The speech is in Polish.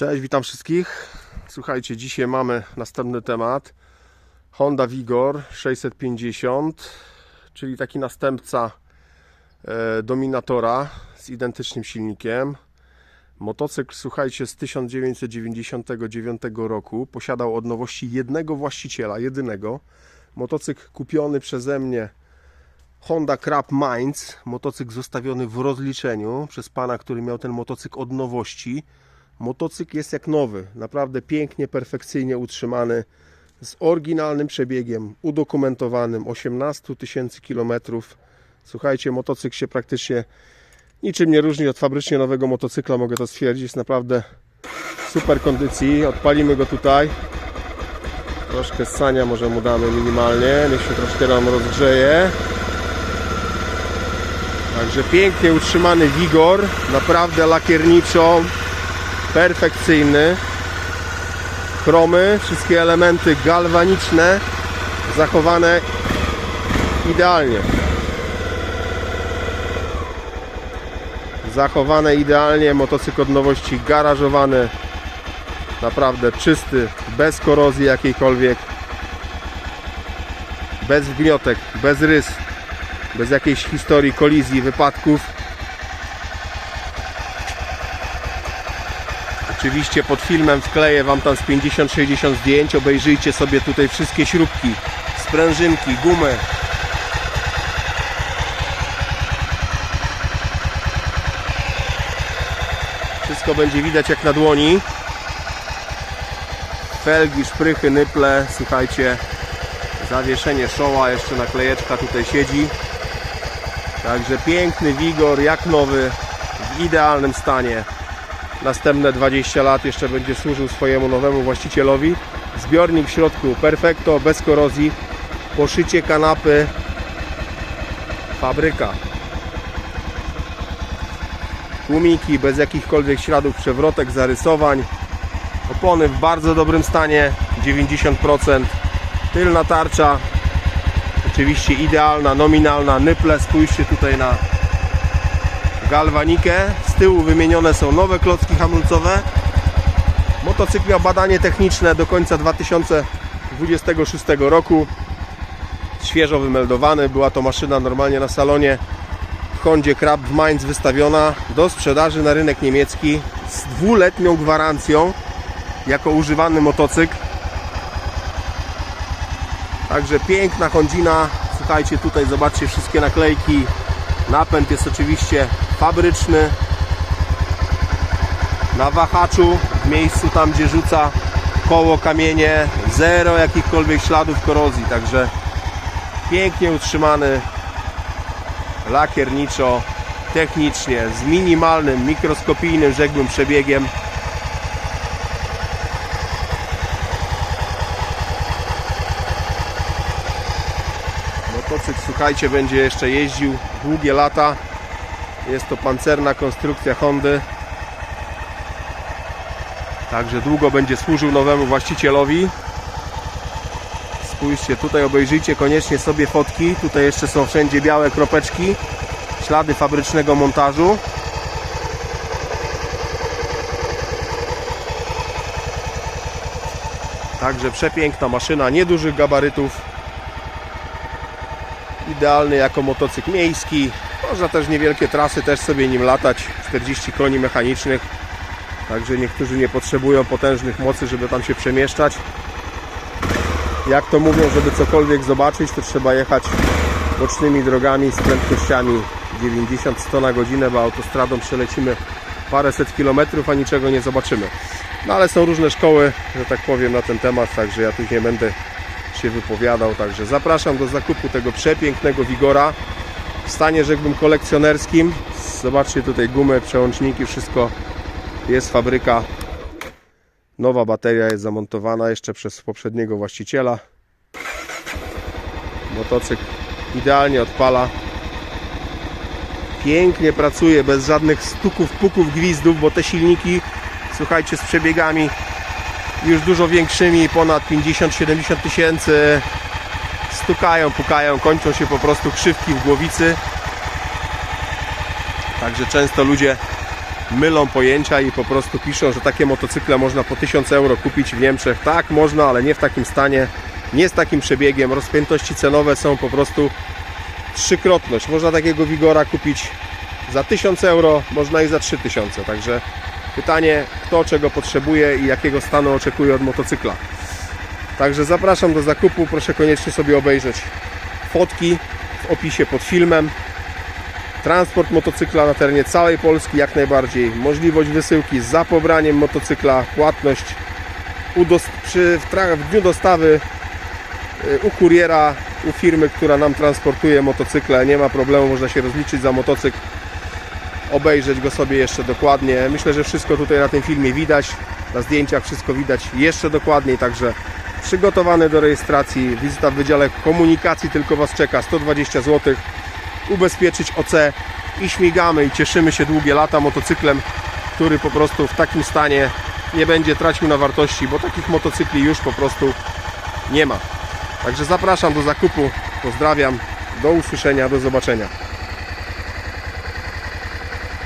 Cześć, witam wszystkich. Słuchajcie, dzisiaj mamy następny temat. Honda Vigor 650, czyli taki następca e, Dominatora z identycznym silnikiem. Motocykl, słuchajcie, z 1999 roku. Posiadał od nowości jednego właściciela, jedynego. Motocykl kupiony przeze mnie Honda Crab Mainz. Motocykl zostawiony w rozliczeniu przez pana, który miał ten motocykl od nowości. Motocykl jest jak nowy, naprawdę pięknie, perfekcyjnie utrzymany, z oryginalnym przebiegiem, udokumentowanym, 18 tysięcy kilometrów. Słuchajcie, motocykl się praktycznie niczym nie różni od fabrycznie nowego motocykla, mogę to stwierdzić, jest naprawdę super kondycji. Odpalimy go tutaj. Troszkę ssania może mu damy minimalnie, niech się troszkę nam rozgrzeje. Także pięknie utrzymany Wigor, naprawdę lakierniczo, perfekcyjny. Chromy, wszystkie elementy galwaniczne zachowane idealnie. Zachowane idealnie, motocykl od nowości garażowany, naprawdę czysty, bez korozji jakiejkolwiek, bez wgniotek, bez rys, bez jakiejś historii kolizji, wypadków. Oczywiście pod filmem wkleję Wam tam z 50-60 zdjęć. Obejrzyjcie sobie tutaj wszystkie śrubki, sprężynki, gumy. Wszystko będzie widać jak na dłoni. Felgi, szprychy, nyple, słuchajcie. Zawieszenie szoła, jeszcze naklejeczka tutaj siedzi. Także piękny wigor, jak nowy, w idealnym stanie następne 20 lat jeszcze będzie służył swojemu nowemu właścicielowi. Zbiornik w środku perfekto, bez korozji. Poszycie kanapy. Fabryka. Tłumiki bez jakichkolwiek śladów przewrotek, zarysowań. Opony w bardzo dobrym stanie, 90%. Tylna tarcza. Oczywiście idealna, nominalna. Nyple, spójrzcie tutaj na galwanikę. Z tyłu wymienione są nowe klocki hamulcowe. Motocykl miał badanie techniczne do końca 2026 roku. Świeżo wymeldowany. Była to maszyna normalnie na salonie w Hondzie Crab w Mainz wystawiona do sprzedaży na rynek niemiecki z dwuletnią gwarancją jako używany motocykl. Także piękna Hondzina. Słuchajcie, tutaj zobaczcie wszystkie naklejki. Napęd jest oczywiście fabryczny. Na wahaczu, w miejscu tam gdzie rzuca koło kamienie, zero jakichkolwiek śladów korozji. Także pięknie utrzymany lakierniczo, technicznie, z minimalnym, mikroskopijnym, rzekłbym, przebiegiem. Motocykl, słuchajcie, będzie jeszcze jeździł długie lata. Jest to pancerna konstrukcja Hondy. Także długo będzie służył nowemu właścicielowi. Spójrzcie, tutaj obejrzyjcie koniecznie sobie fotki. Tutaj jeszcze są wszędzie białe kropeczki. Ślady fabrycznego montażu. Także przepiękna maszyna, niedużych gabarytów. Idealny jako motocykl miejski. Można też niewielkie trasy też sobie nim latać. 40 koni mechanicznych. Także niektórzy nie potrzebują potężnych mocy, żeby tam się przemieszczać. Jak to mówią, żeby cokolwiek zobaczyć, to trzeba jechać bocznymi drogami z prędkościami 90-100 na godzinę, bo autostradą przelecimy paręset kilometrów, a niczego nie zobaczymy. No ale są różne szkoły, że tak powiem, na ten temat, także ja tu nie będę się wypowiadał. Także zapraszam do zakupu tego przepięknego Wigora w stanie, rzekłbym, kolekcjonerskim. Zobaczcie tutaj gumy, przełączniki, wszystko jest fabryka. Nowa bateria jest zamontowana jeszcze przez poprzedniego właściciela. Motocykl idealnie odpala. Pięknie pracuje, bez żadnych stuków, puków, gwizdów, bo te silniki, słuchajcie, z przebiegami już dużo większymi, ponad 50-70 tysięcy, stukają, pukają, kończą się po prostu krzywki w głowicy. Także często ludzie mylą pojęcia i po prostu piszą, że takie motocykle można po 1000 euro kupić w Niemczech. Tak, można, ale nie w takim stanie, nie z takim przebiegiem. Rozpiętości cenowe są po prostu trzykrotność. Można takiego Wigora kupić za 1000 euro, można i za 3000. Także pytanie, kto czego potrzebuje i jakiego stanu oczekuje od motocykla. Także zapraszam do zakupu. Proszę koniecznie sobie obejrzeć fotki w opisie pod filmem. Transport motocykla na terenie całej Polski jak najbardziej. Możliwość wysyłki za pobraniem motocykla, płatność przy, w, w dniu dostawy y, u kuriera, u firmy, która nam transportuje motocykle. Nie ma problemu, można się rozliczyć za motocykl, obejrzeć go sobie jeszcze dokładnie. Myślę, że wszystko tutaj na tym filmie widać. Na zdjęciach wszystko widać jeszcze dokładniej, także przygotowany do rejestracji. Wizyta w Wydziale Komunikacji tylko Was czeka 120 zł. Ubezpieczyć OC i śmigamy i cieszymy się długie lata motocyklem, który po prostu w takim stanie nie będzie tracił na wartości, bo takich motocykli już po prostu nie ma. Także zapraszam do zakupu. Pozdrawiam. Do usłyszenia, do zobaczenia.